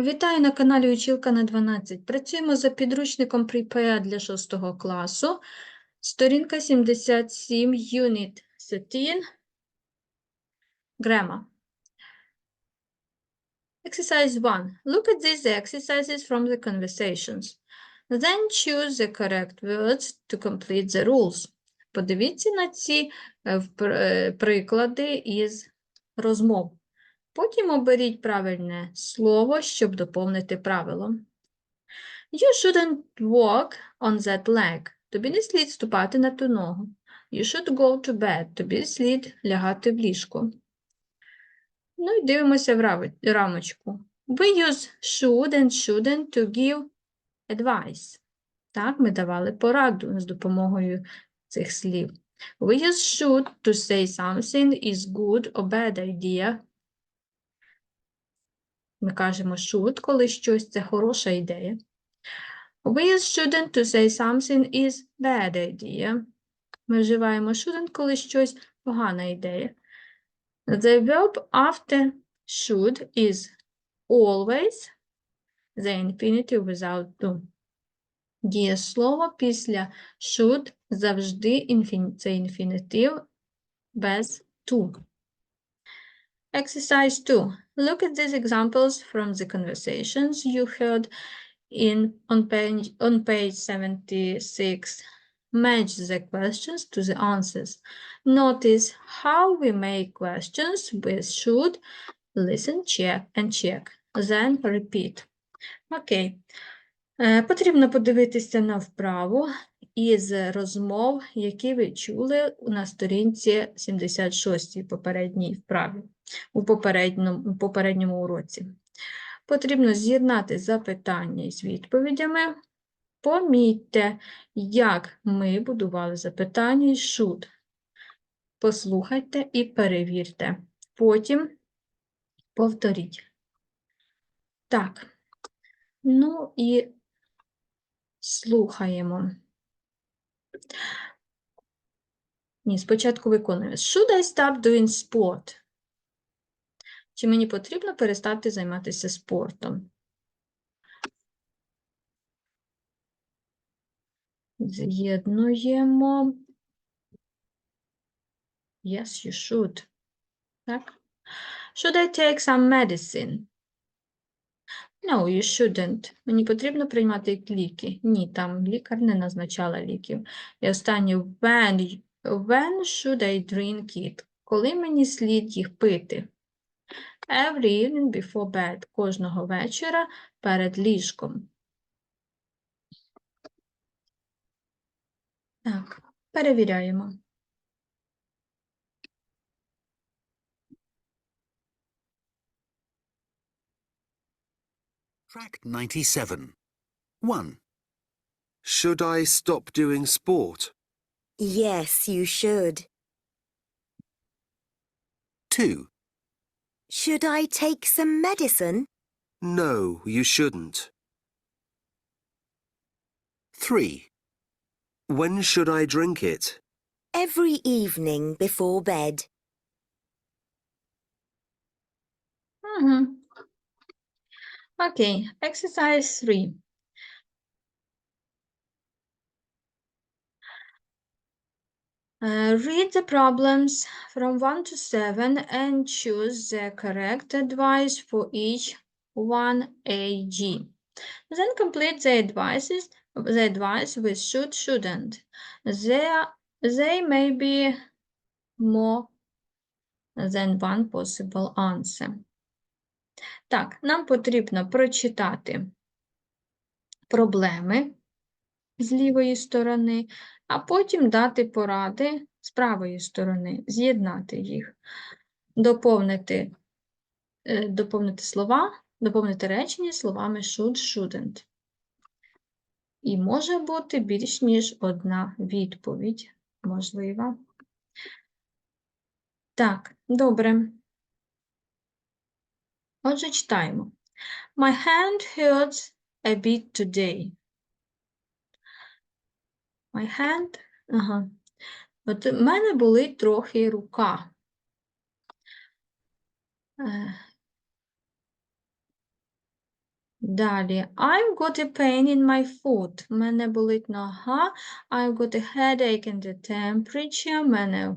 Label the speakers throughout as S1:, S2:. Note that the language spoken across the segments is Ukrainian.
S1: Вітаю на каналі Училка на 12. Працюємо за підручником Prepare для 6 класу. Сторінка 77, Unit 13, Grammar. Exercise 1. Look at these exercises from the conversations. Then choose the correct words to complete the rules. Подивіться на ці е, е, приклади із розмов. Потім оберіть правильне слово, щоб доповнити правило. You shouldn't walk on that leg. Тобі не слід ступати на ту ногу. You should go to bed. Тобі слід лягати в ліжко. Ну і дивимося в рамочку. We use should and shouldn't to give advice. Так, ми давали пораду з допомогою цих слів. We use should to say something is good or bad idea ми кажемо should, коли щось це хороша ідея. We shouldn't to say something is bad idea. Ми вживаємо shouldn't, коли щось погана ідея. The verb after should is always the infinitive without to. Дієслово після should завжди інфін... це інфінітив без to. Exercise 2. Look at these examples from the conversations you heard in on page on page 76. Match the questions to the answers. Notice how we make questions with should, listen, check, and check. Then repeat. Окей. Е, Потрібно подивитися на вправу із розмов, які ви чули на сторінці 76 попередній вправі у попередньому, попередньому уроці. Потрібно з'єднати запитання із відповідями. Помітьте, як ми будували запитання із should. Послухайте і перевірте. Потім повторіть. Так. Ну і слухаємо. Ні, спочатку виконуємо. Should I stop doing sport? Чи мені потрібно перестати займатися спортом? З'єднуємо. Yes, you should. Так. Should I take some medicine? No, you shouldn't. Мені потрібно приймати ліки. Ні, там лікар не назначала ліків. І останнє when, when should I drink it? Коли мені слід їх пити? Every evening before bed. Кожного вечора перед ліжком. Так, перевіряємо.
S2: Track 97. 1. Should I stop doing sport?
S3: Yes, you should.
S2: 2.
S3: Should I take some medicine?
S2: No, you shouldn't. 3. When should I drink it?
S3: Every evening before bed.
S1: Mm -hmm. Okay, exercise 3. Uh, read the problems from 1 to 7 and choose the correct advice for each one AG. Then complete the advices the advice with should shouldn't. There they may be more than one possible answer. Так, нам потрібно прочитати проблеми з лівої сторони, а потім дати поради з правої сторони, з'єднати їх, доповнити, е, доповнити слова, доповнити речення словами should, shouldn't. І може бути більш ніж одна відповідь можлива. Так, добре. Отже, читаємо. My hand hurts a bit today. My hand. Ага. От у мене болить трохи рука. Е, Далі. I've got a pain in my foot. У мене болить нога. I've got a headache and a temperature. У мене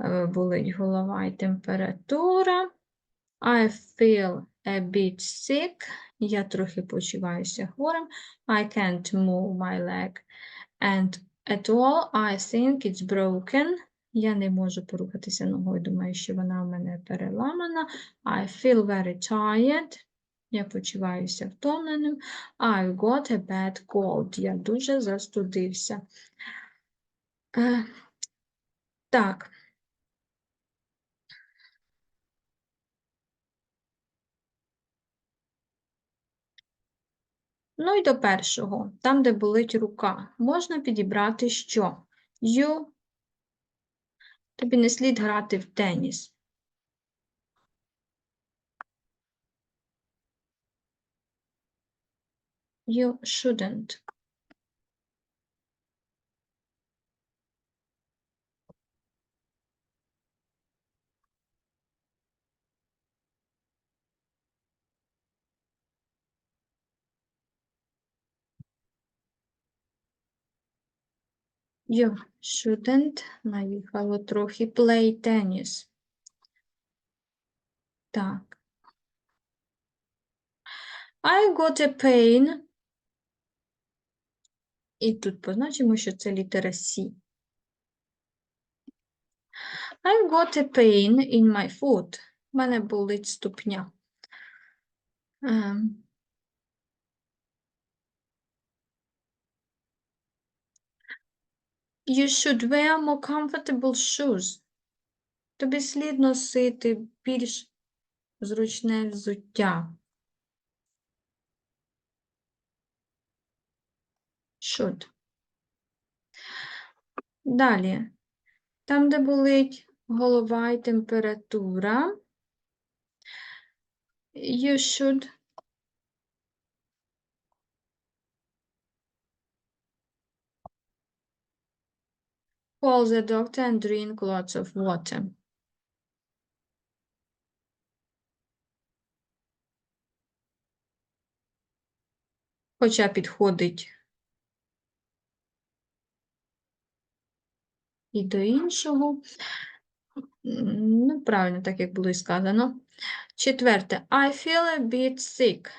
S1: е, болить голова і температура. I feel a bit sick. Я трохи почуваюся хворим. I can't move my leg. And at all, I think it's broken. Я не можу порухатися ногою, думаю, що вона у мене переламана. I feel very tired. Я почуваюся втомленим. I've got a bad cold. Я дуже застудився. Е, так. Ну і до першого, там, де болить рука, можна підібрати що? You. Тобі не слід грати в теніс. You shouldn't. You shouldn't. Наїхало трохи play tennis. Так. I got a pain. І тут позначимо, що це літера C. I've got a pain in my foot. У мене болить ступня. Ем. You should wear more comfortable shoes. Тобі слід носити більш зручне взуття. Should. Далі. Там, де болить голова і температура. You should call the doctor and drink lots of water. Хоча підходить і до іншого. Ну, правильно, так як було і сказано. Четверте. I feel a bit sick.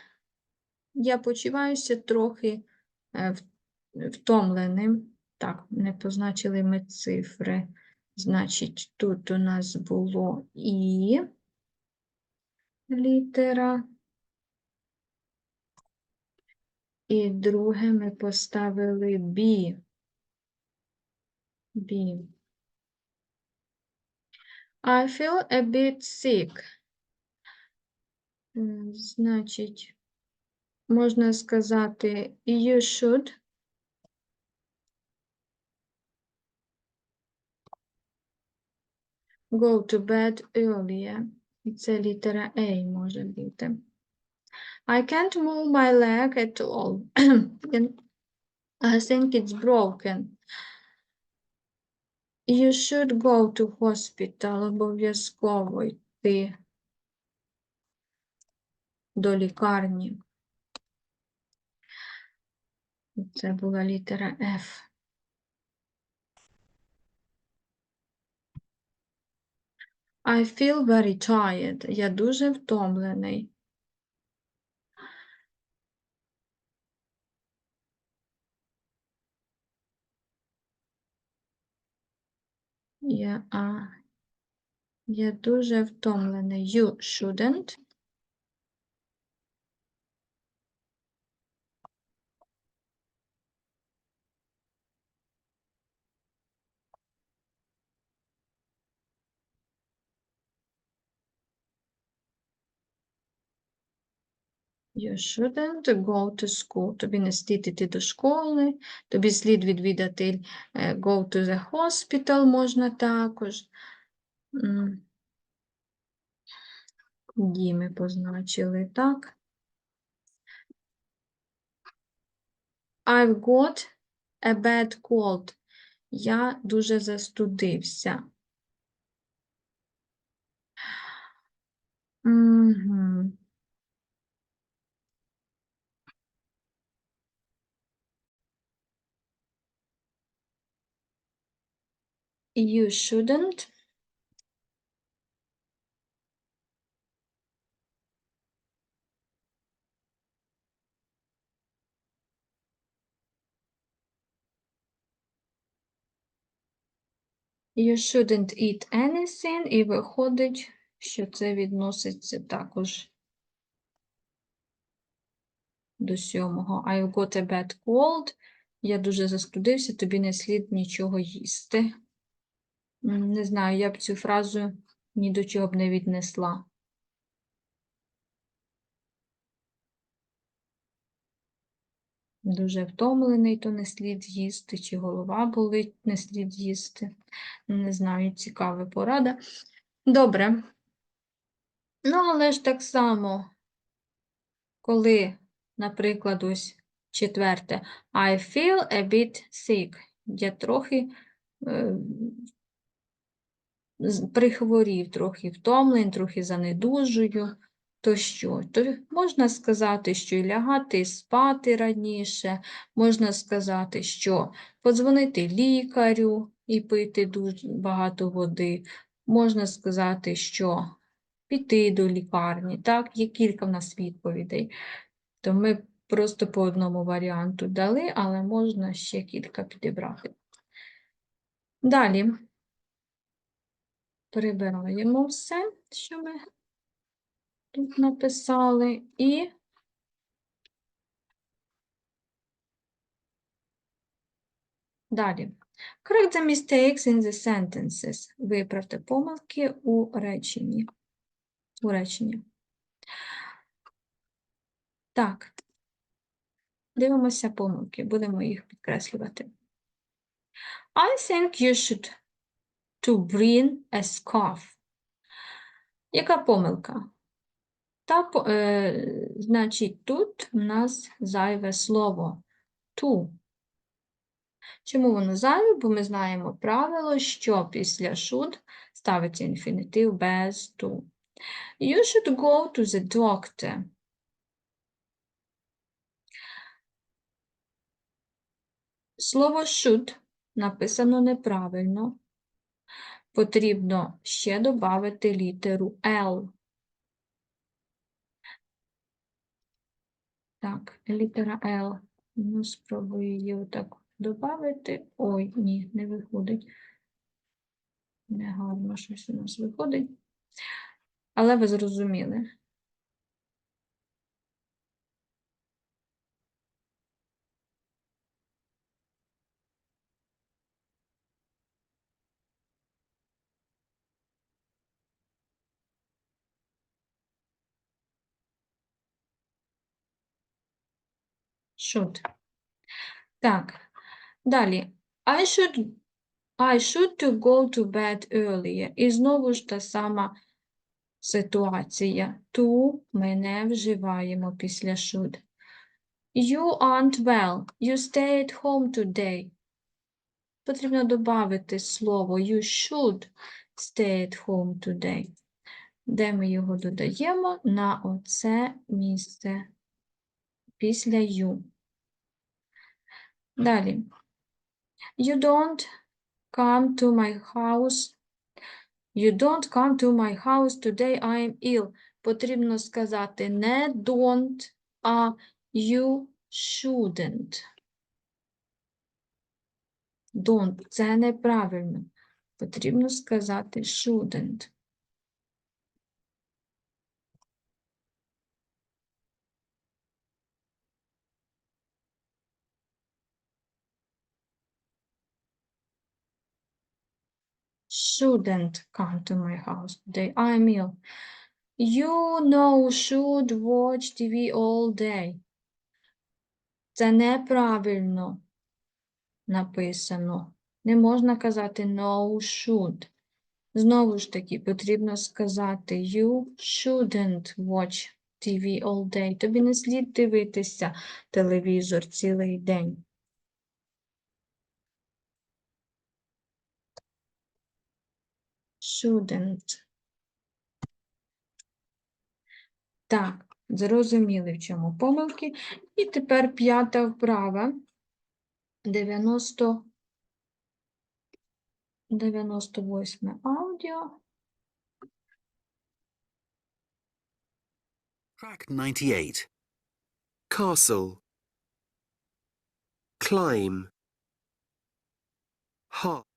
S1: Я почуваюся трохи е, втомленим. Так, не позначили ми цифри. Значить, тут у нас було І літера. І друге ми поставили Б. Б. I feel a bit sick. Значить, можна сказати you should go to bed earlier. І це літера A може бути. I can't move my leg at all. And I think it's broken. You should go to hospital. Обов'язково йти до лікарні. Це була літера F. I feel very tired. Я дуже втомлений. Я, а, я дуже втомлений. You shouldn't. You shouldn't go to school. Тобі не слід іти до школи, тобі слід відвідати go to the hospital можна також. Ді ми позначили, так. I've got a bad cold. Я дуже застудився. Мгм. You shouldn't. You shouldn't eat anything, і виходить, що це відноситься також до сьомого. I've got a bad cold. Я дуже застудився, тобі не слід нічого їсти. Не знаю, я б цю фразу ні до чого б не віднесла. Дуже втомлений, то не слід їсти, чи голова болить, не слід їсти. Не знаю, цікава порада. Добре. Ну, але ж так само, коли, наприклад, ось четверте, I feel a bit sick. Я трохи е, прихворів, трохи втомлений, трохи занедужую. То що? То можна сказати, що і лягати, і спати раніше, можна сказати, що подзвонити лікарю і пити дуже багато води, можна сказати, що піти до лікарні. Так, є кілька в нас відповідей. То ми просто по одному варіанту дали, але можна ще кілька підібрати. Далі прибираємо все, що ми тут написали, і далі. Correct the mistakes in the sentences. Виправте помилки у реченні. У реченні. Так. Дивимося помилки, будемо їх підкреслювати. I think you should to bring a scarf. Яка помилка? Та, е, значить, тут в нас зайве слово to. Чому воно зайве? Бо ми знаємо правило, що після should ставиться інфінітив без to. You should go to the doctor. Слово should написано неправильно. Потрібно ще додати літеру L. Так, літера L. Ну, спробую її отак додати. Ой, ні, не виходить. Негарно щось у нас виходить. Але ви зрозуміли. Should. Так, далі. I should, I should to go to bed earlier. І знову ж та сама ситуація. To ми не вживаємо після should. You aren't well. You stay at home today. Потрібно додати слово you should stay at home today. Де ми його додаємо? На оце місце після you. Далі. You don't come to my house. You don't come to my house today. I am ill. Потрібно сказати не don't, а you shouldn't. Don't. Це неправильно. Потрібно сказати shouldn't. Shouldn't come to my house today. I'm ill. You know, should watch TV all day. Це неправильно написано. Не можна казати no should. Знову ж таки, потрібно сказати you shouldn't watch TV all day. Тобі не слід дивитися телевізор цілий день. Shouldn't. Так, зрозуміли, в чому помилки. І тепер п'ята вправа. 90. 98 аудіо.
S2: Track 98. Castle. Climb. Hop.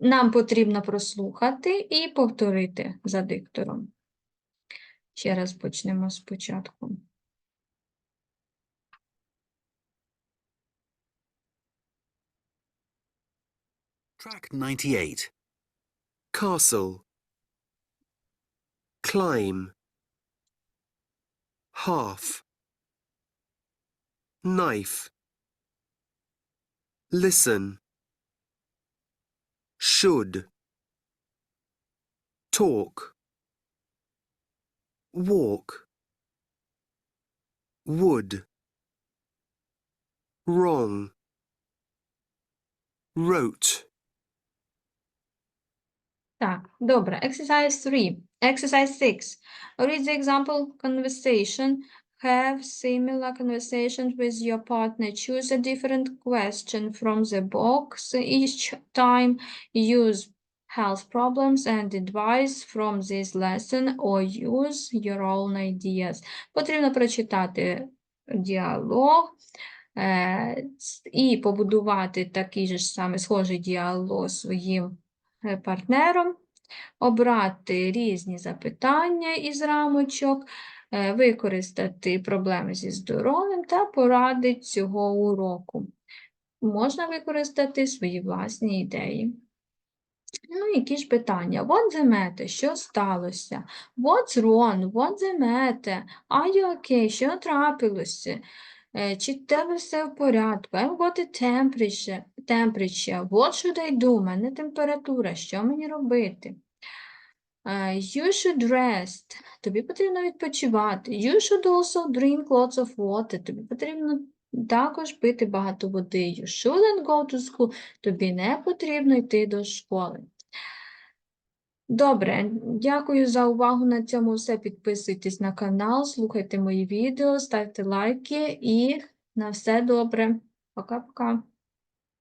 S1: Нам потрібно прослухати і повторити за диктором. Ще раз почнемо спочатку.
S2: Track 98. Castle. Climb. Half. Knife. Listen. Should. Talk. Walk. Would. Wrong. Wrote.
S1: Так, добре. Exercise 3. Exercise 6. Read the example conversation. Have similar conversations with your partner. Choose a different question from the box each time. Use health problems and advice from this lesson or use your own ideas. Потрібно прочитати діалог е, і побудувати такий же ж самий схожий діалог своїм е, партнером, обрати різні запитання із рамочок, е, використати проблеми зі здоров'ям та поради цього уроку. Можна використати свої власні ідеї. Ну, які ж питання? What the matter? Що сталося? What's wrong? What the matter? Are you okay? Що трапилося? Е, Чи в тебе все в порядку? I've got a temperature. temperature. What should I do? У мене температура. Що мені робити? Е, You should rest. Тобі потрібно відпочивати. You should also drink lots of water. Тобі потрібно також пити багато води. You shouldn't go to school. Тобі не потрібно йти до школи. Добре, дякую за увагу. На цьому все. Підписуйтесь на канал, слухайте мої відео, ставте лайки і на все добре. Пока-пока.